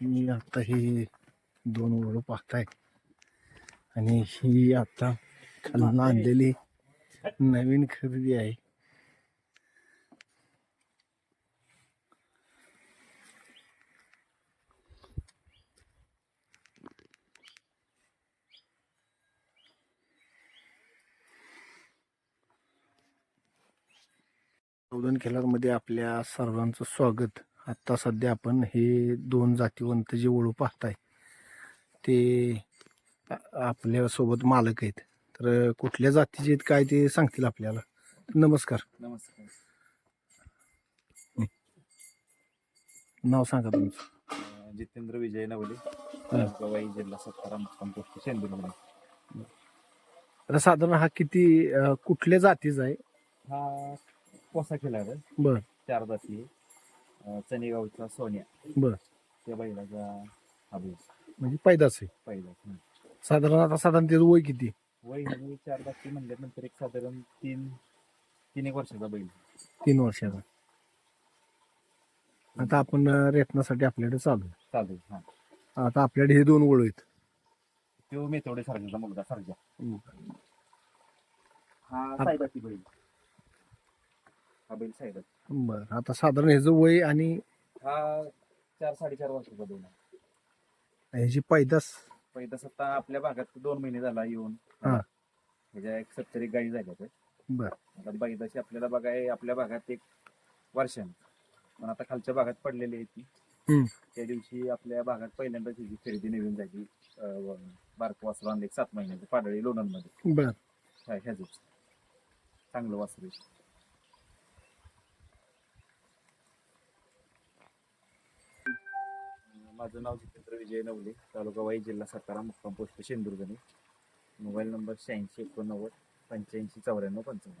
मी आत्ता हे दोन ओळू पाहताय. आणि ही आत्ता खालून आणलेली नवीन खरेदी आहे. चौदन खेळामध्ये आपल्या सर्वांचं स्वागत. आता सध्या आपण हे दोन जातीवंत जे ओळू पाहताय ते आपल्यासोबत मालक आहेत. तर कुठल्या जातीचे आहेत काय ते सांगतील आपल्याला? नमस्कार. नमस्कार. नाव सांगा तुमचं. जितेंद्र विजय नवले. जिल्हा सातारा मुक्काम पोस्ट आता साधारण हा किती अं, कुठल्या जातीचा आहे? हा कोसा खेळाड बर. चार जाती. आहे. अं, चनेगावचा सोन्या. बर. त्या बैलाचा हा बैल. म्हणजे पैदाच आहे. पहिला हं. साधारण आता साधारण त्याचं वय किती? वय ह्याने चार जाती म्हणल्यानंतर एक साधारण तीन तीन एक वर्षाचा बैल. तीन वर्षाचा. आता आपण अं, रेतनासाठी आपल्याकडे चालू आहे. चालू आहे. हा. आता आपल्याकडे हे दोन ओळू आहेत. तो मेथवडे सारख्याचा मुलगा सारख्या. हं. हा. हा- साईबाची बैल. हा बैल साईबाची बर आता साधारण ह्याचं वय आणि हा चार साडेचार वर्षाचा बैल आहे. ह्याची पैदास? पहिला सत्ता आपल्या भागात दोन महिने झाला येऊन. हा. ह्याच्या एक सत्तरी गाई झाल्या. बर. आता बैदाशी आपल्याला बघाय आपल्या भागात एक वर्षाने. पण आता खालच्या भागात पडलेली आहे ती. हम्म. त्या दिवशी आपल्या भागात पहिल्यांदा त्याची खरेदी नवीन झाली अं, बारक वासरू आणले एक सात महिन्याचं पाडळी लोणंदमध्ये. बर. ह्या ह्याच चांगलं वासरू आहे. माझं नाव जितेंद्र विजय नवले तालुका वाई जिल्हा सातारा मुक्काम पोस्ट शेंदुर्गणे मोबाईल नंबर शहाऐंशी एकोणनव्वद पंच्याऐंशी चौऱ्याण्णव पंचावन्न.